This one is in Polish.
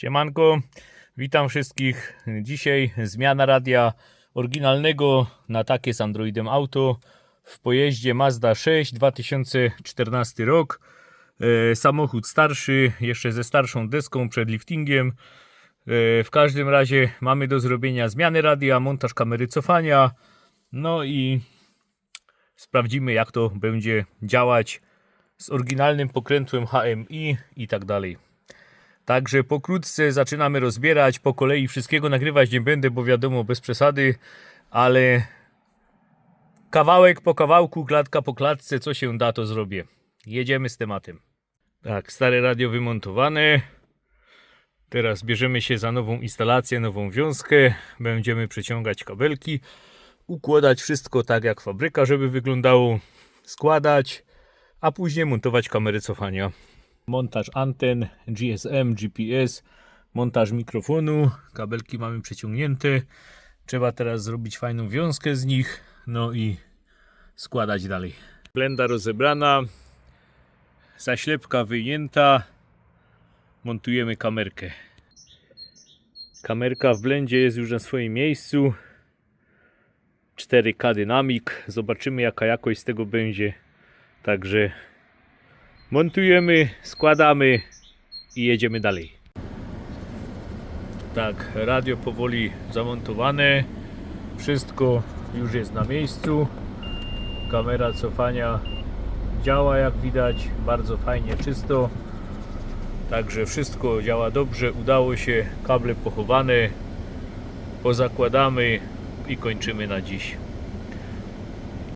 Siemanko, witam wszystkich. Dzisiaj zmiana radia oryginalnego na takie z Androidem Auto w pojeździe Mazda 6 2014 rok. E, samochód starszy, jeszcze ze starszą deską przed liftingiem. E, w każdym razie mamy do zrobienia zmiany radia, montaż kamery cofania. No i sprawdzimy jak to będzie działać z oryginalnym pokrętłem HMI i tak dalej. Także pokrótce zaczynamy rozbierać, po kolei wszystkiego nagrywać nie będę, bo wiadomo bez przesady, ale kawałek po kawałku, klatka po klatce, co się da to zrobię. Jedziemy z tematem. Tak, stare radio wymontowane. Teraz bierzemy się za nową instalację, nową wiązkę. Będziemy przeciągać kabelki, układać wszystko tak jak fabryka, żeby wyglądało, składać, a później montować kamery cofania montaż anten, GSM, GPS, montaż mikrofonu, kabelki mamy przeciągnięte. Trzeba teraz zrobić fajną wiązkę z nich, no i składać dalej. Blenda rozebrana, zaślepka wyjęta, montujemy kamerkę. Kamerka w blendzie jest już na swoim miejscu. 4K dynamik. Zobaczymy jaka jakość z tego będzie. Także montujemy, składamy i jedziemy dalej. Tak, radio powoli zamontowane. Wszystko już jest na miejscu. Kamera cofania działa jak widać, bardzo fajnie, czysto. Także wszystko działa dobrze, udało się, kable pochowane, pozakładamy i kończymy na dziś.